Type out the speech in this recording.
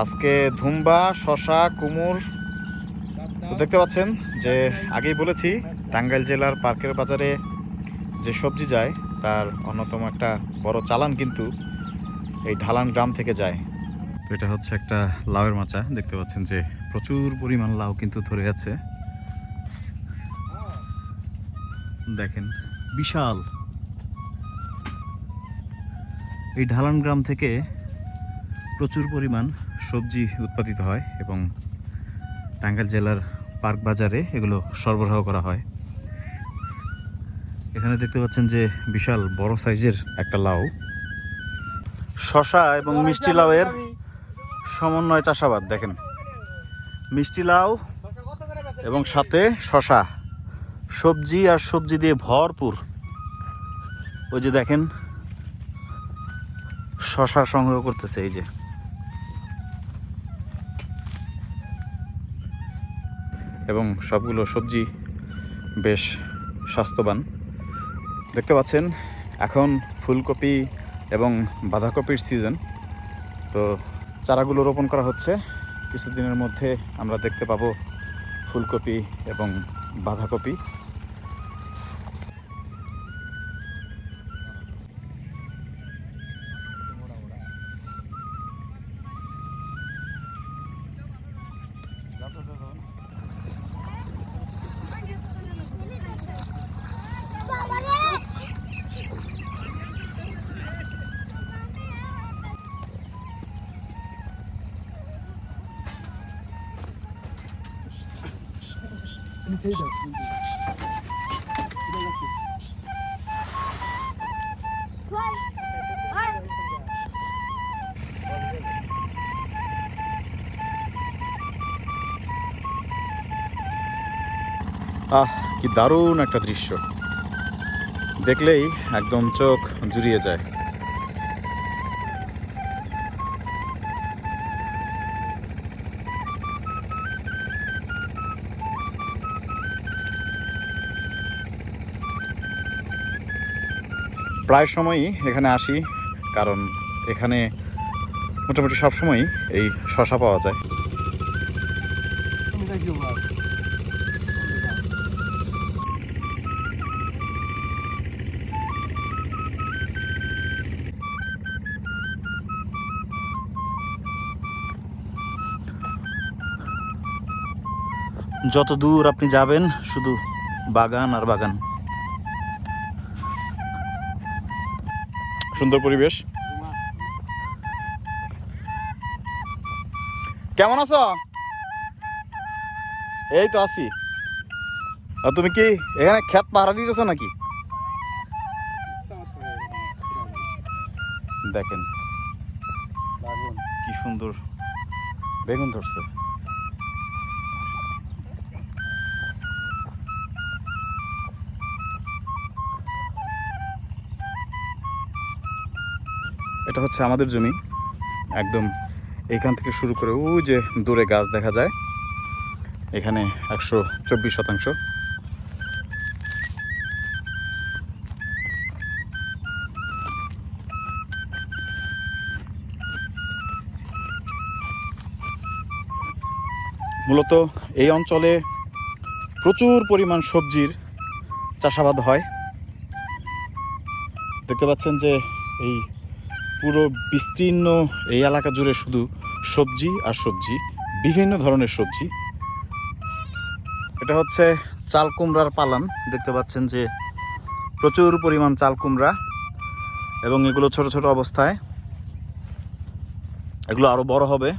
আজকে ধুম্বা, শশা, কুমুর। দেখতে পাচ্ছেন যে আগেই বলেছি, টাঙ্গাইল জেলার পার্কের বাজারে যে সবজি যায়, তার অন্যতম একটা বড় চালান কিন্তু এই ঢালান গ্রাম থেকে যায়। তো এটা হচ্ছে একটা লাউয়ের মাচা। দেখতে পাচ্ছেন যে প্রচুর পরিমাণ লাউ কিন্তু ধরে আছে। দেখেন, বিশাল। এই ঢালান গ্রাম থেকে প্রচুর পরিমাণ সবজি উৎপাদিত হয় এবং টাঙ্গাইল জেলার পার্ক বাজারে এগুলো সরবরাহ করা হয়। এখানে দেখতে পাচ্ছেন যে বিশাল বড় সাইজের একটা লাউ। শশা এবং মিষ্টি লাউয়ের সমন্বয় চাষাবাদ, দেখেন। মিষ্টি লাউ এবং সাথে শশা সবজি আর সবজি দিয়ে ভরপুর। ওই যে দেখেন শশা সংগ্রহ করতেছে এই যে। এবং সবগুলো সবজি বেশ স্বাস্থ্যবান। দেখতে পাচ্ছেন, এখন ফুলকপি এবং বাঁধাকপির সিজন তো চারাগুলো রোপণ করা হচ্ছে। কিছুদিনের মধ্যে আমরা দেখতে পাবো ফুলকপি এবং বাঁধাকপি। আহ কি দারুণ একটা দৃশ্য। দেখলেই একদম চোখ জুড়িয়ে যায়। প্রায় সময়ই এখানে আসি, কারণ এখানে মোটামুটি সব সময়ই এই শশা পাওয়া যায়। যত দূর আপনি যাবেন, শুধু বাগান আর বাগান। সুন্দর পরিবেশ। কেমন আছো? এই তো আছি। তুমি কি এখানে ক্ষেত পাহারা দিতেছো নাকি? দেখেন, কি সুন্দর বেগুন ধরছে। এটা হচ্ছে আমাদের জমি। একদম এখান থেকে শুরু করে ওই যে দূরে গাছ দেখা যায়। এখানে একশো চব্বিশ শতাংশ। মূলত এই অঞ্চলে প্রচুর পরিমাণ সবজির চাষাবাদ হয়। দেখতে পাচ্ছেন যে এই পুরো বিস্তীর্ণ এই এলাকা জুড়ে শুধু সবজি আর সবজি, বিভিন্ন ধরনের সবজি। এটা হচ্ছে চাল কুমড়ার পালান। দেখতে পাচ্ছেন যে প্রচুর পরিমাণ চাল কুমড়া এবং এগুলো ছোট ছোট অবস্থায়। এগুলো আরও বড় হবে।